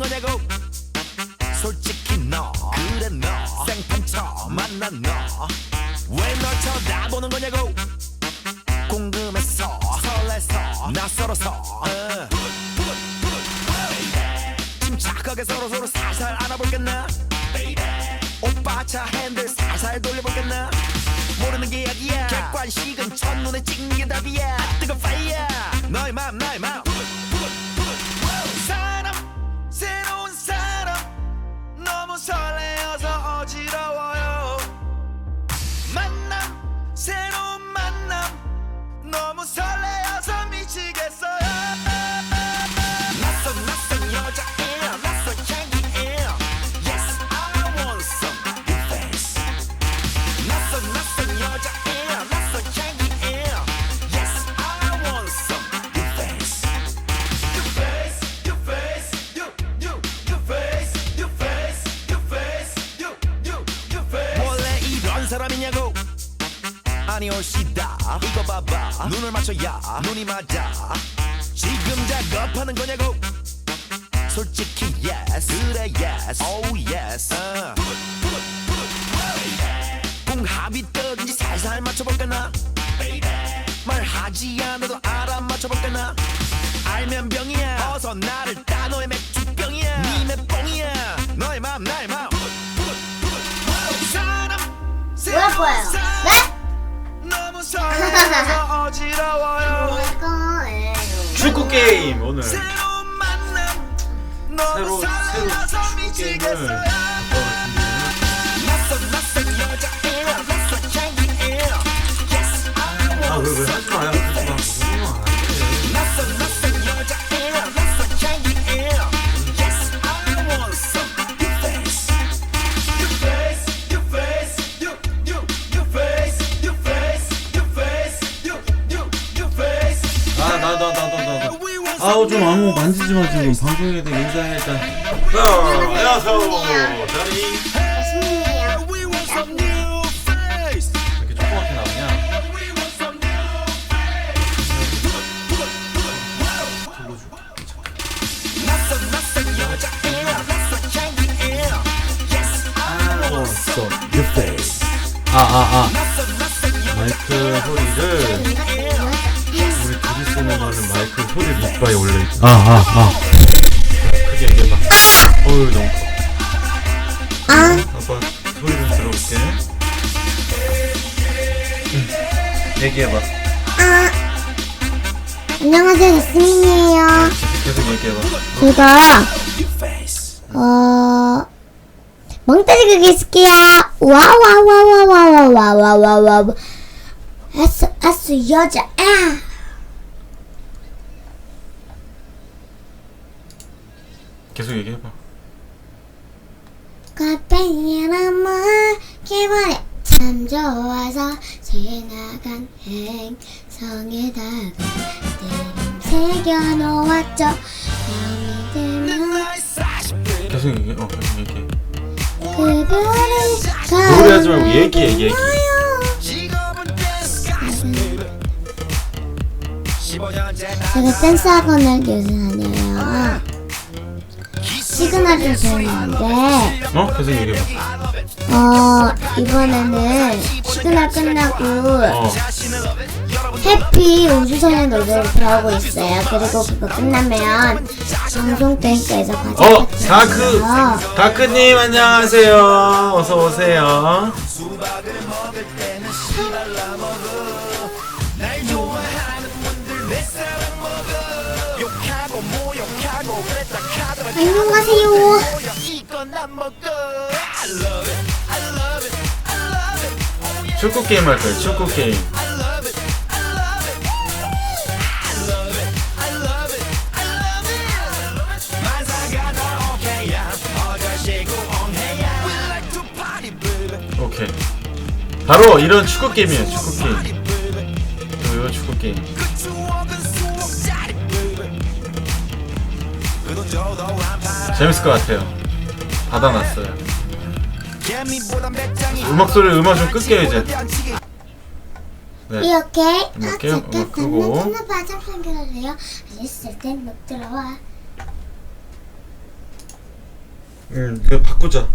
거냐고. 솔직히 너 그래 너 생판 처음 만난 너왜 널 쳐다보는 거냐고. 궁금해서 설레서 낯설어서. 어. 침착하게 서로 서로 살살 알아볼겠나? 오빠 차 핸들 살살 돌려볼겠나? 모르는 게 약이야. 객관식은 첫눈에 찍는 게 답이야. 뜨거 파이어 너의 맘 나의 맘 너무 설레어서 어지러워요. 만남 새로운 만남. 너무 설레어서 미치겠어요 눈을 맞춰야 눈이 맞아. 지금 작업하는 거냐고? 솔직히 yes. 그래 yes. Oh yes. 어. 궁합이 떨어진지 살살 맞춰볼까나? 말하지 않아도 알아 맞춰볼까나? 알면 병이야. 어서 나를 따 너의 맥주병이야. 니 맷뽕이야. 너의 맘 나의 맘 사람 거예요? 사람. 네? 어지러워요. 거예요? 축구 게임 오늘. 새로 새로운 만남 너무 새로 설레서 축구 게임을 미치겠어요 아우 좀 아무 만지지 마 지금 방송에 대해 인사해 일단. 자 안녕하세요. 신이에요. 이렇게 조그맣게 나오냐? your face 아아아. 낯선 낯선 마이크 소리를 우리 둘이 쓰는 거는 마이크 소리를 이빨에 올려있지 아아 아 크게 얘기해봐 어휴 너무 커 아, 아빠 소리 좀 들어볼게 응. 얘기해봐 아. 안녕하세요, 스민이에요. 계속 얘기해봐 제가, 어, 멍 때리고 계실게요. 와와와와와와와와와와. 아스, 아스, 여자, 아. 계속 얘기해봐. 카페이나마 개발에 참 좋아서 지나간 행성에다가 이름 새겨 놓았죠. 마음이 들면 사실 계속 얘기해 어 계속 얘기해. 그별을 노래하지 말고 얘기해, 얘기. 직업은 댄스 가수 baby 15년째 제가 댄스 학원을 요즘 다녀요 시그널을 배우는데 어? 계속 얘기해봐 어 이번에는 시그널 끝나고 어 해피 우주소녀 노래를 배우고 있어요. 그리고 그거 끝나면 방송 땡크에서 과제 어, 다크. 다크님 안녕하세요. 어서 오세요. 안녕하세요. 축구 게임 할 거예요. 축구 게임. 오케이. 바로 이런 축구 게임이에요. 축구 게임. 이거 축구 게임. 재밌을 것 같아요. 받아놨어요. 음악 소리 음악 좀 끌게요 이제. 네. 이렇게 이렇게 아 음악 끄고. 바짝 땐못 들어와. 응 이거 바꾸자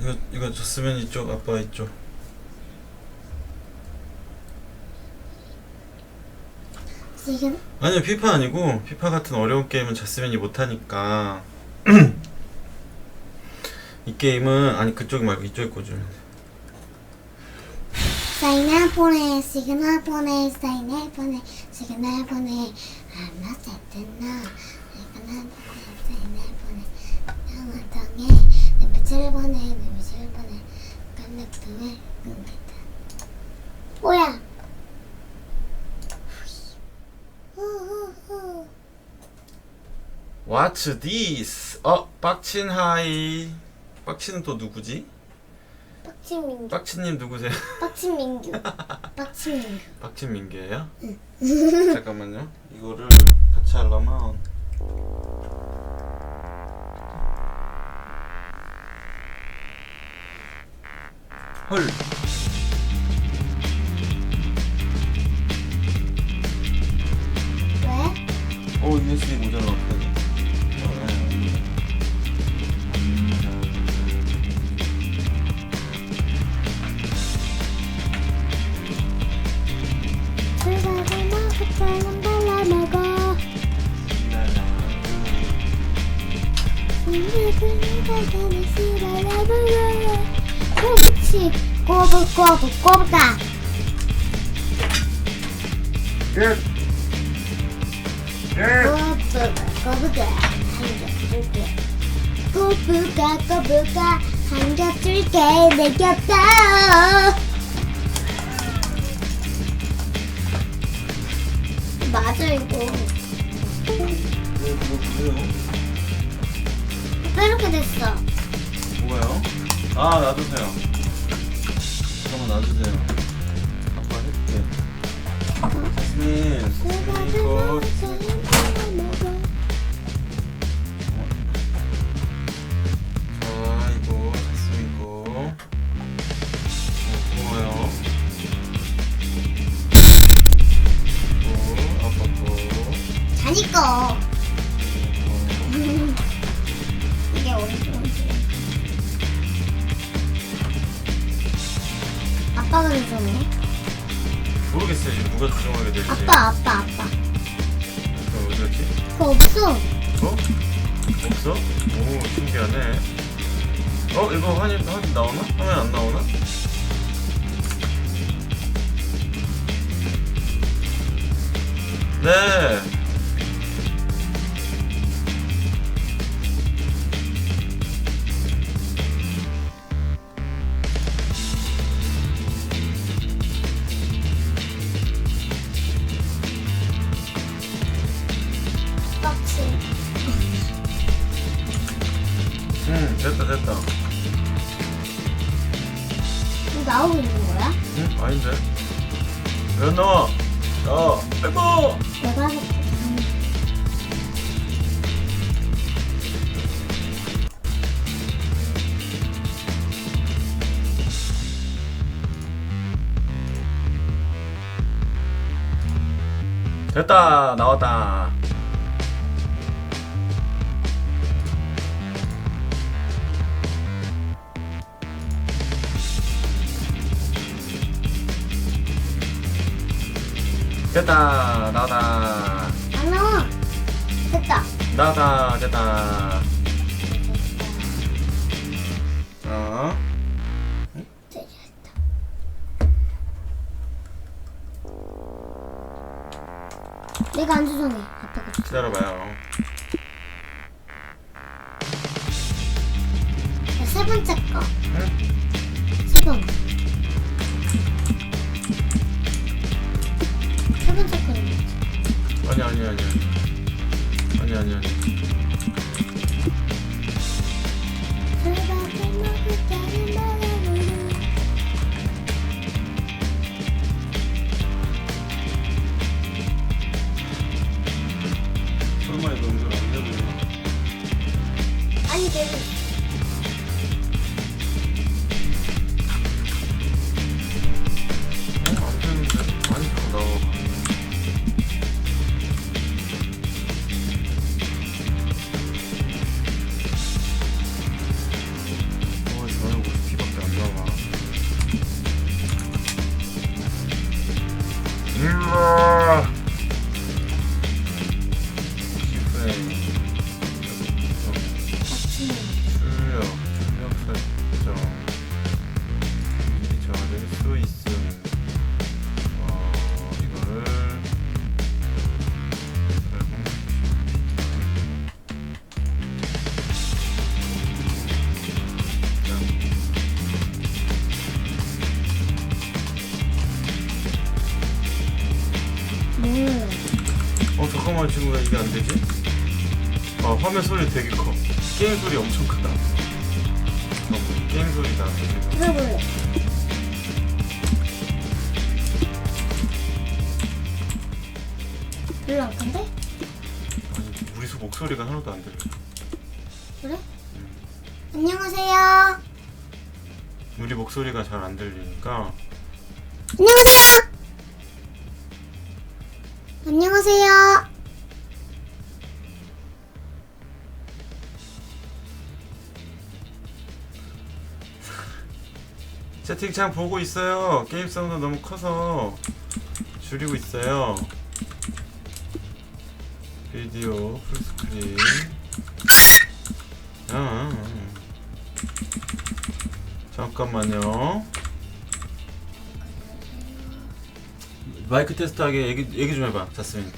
이거 이거 졌으면 이쪽 아빠 이쪽 지금 아니요 피파 아니고 피파 같은 어려운 게임은 졌으면이 못하니까. 이 게임은 아니 그쪽이 말고 꽂으면 돼 사인을 보내 시그널 보내 사인을 보내 시그널 보내. 아마 세트나 시그널 보내 사인을 보내. 영화동에 눈빛을 보내 눈빛을 보내. 깜짝도에 끊겠다 뭐야 What's this? 어 빡친 하이 빡치는 또 누구지? 빡치민규 빡치님 누구세요? 빡치민규 빡치민규 박진 민기예요? 잠깐만요. 이거를 같이 하려면 헐. 왜? 어 USB 모자라 그렇지 꼬부 꼬부 꼬부다 예. 예. 꼬부가 한겹줄게 꼬부가 꼬부가 한겹 줄게 내 겹다 맞아 이거 아 놔두세요. 잠깐만 놔두세요. 아빠 해줄게. 자스민, 자스민 이거 자 이거 자스민 거. 어, 고마워요. 이거 아빠 거. 자니 거 이거. 아빠가 조정해 모르겠어요 지금 누가 조정하게 될지. 아빠 아빠 아빠 그럼 어디 갔지? 그거 없어 어? 없어? 오 신기하네 어? 이거 화면, 화면 나오나? 화면 안 나오나? 네 왜안 나와? 야 아이고! 내가 됐다 나왔다 됐다. 나왔다. 안 나와 됐다. 나왔다. 됐다. 어? 됐다 내가 안 조정해 아빠가. 기다려봐요. 자, 세 번째 거 아 화면 소리 되게 커 게임 소리 엄청 크다 어, 게임 소리다 들어볼래? 별로 안 큰데? 아니 우리 수 목소리가 하나도 안 들려 그래? 안녕하세요. 우리 목소리가 잘 안 들리니까 안녕하세요. 안녕하세요. 채팅창 보고 있어요 게임 사운드 너무 커서 줄이고 있어요 비디오 풀스크린 아, 잠깐만요 마이크 테스트하게 얘기, 얘기 좀 해봐 자스민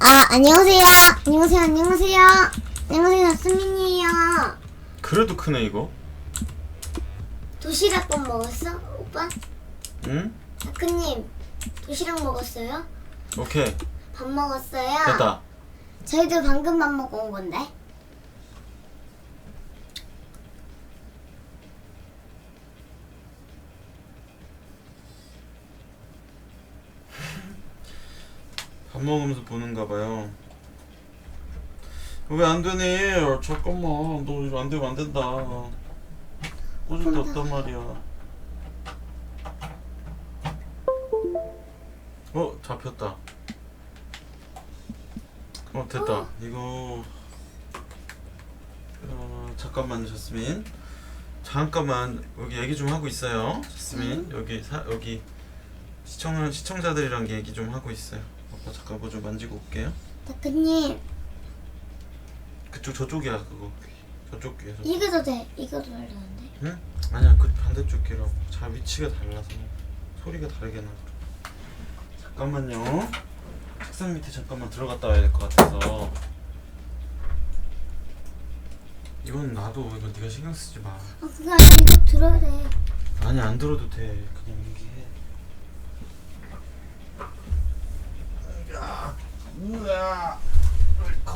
아, 안녕하세요. 안녕하세요. 안녕하세요. 안녕하세요. 수민이에요. 그래도 크네 이거 도시락밥 먹었어? 오빠? 응? 다크님, 도시락 먹었어요? 오케이 밥 먹었어요? 됐다 저희도 방금 밥 먹고 온 건데. 밥 먹으면서 보는가 봐요. 왜 안 되니? 잠깐만, 너 이거 안 되면 안 된다. 데 없단 말이야. 어, 잡혔다. 어, 됐다. 이거. 어, 잠깐만요, 자스민. 잠깐만, 여기 얘기 좀 하고 있어요. 자스민, 여기, 사, 여기. 시청, 시청자들이랑 얘기 좀 하고 있어요. 아빠 잠깐 뭐 좀 만지고 올게요. 다크님, 그쪽 저쪽이야 그거. 저쪽 귀에서 이거도 돼. 이거도 별로인데. 응? 아니야 그 반대쪽 귀라고 자 위치가 달라서 소리가 다르게 나 잠깐만요 책상 밑에 잠깐만 들어갔다 와야 될 것 같아서 이건 나도 이거 네가 신경 쓰지 마 아 그거 아니야. 이거 들어야 돼. 아니 안 들어도 돼 그냥 얘기해 으아 으아 으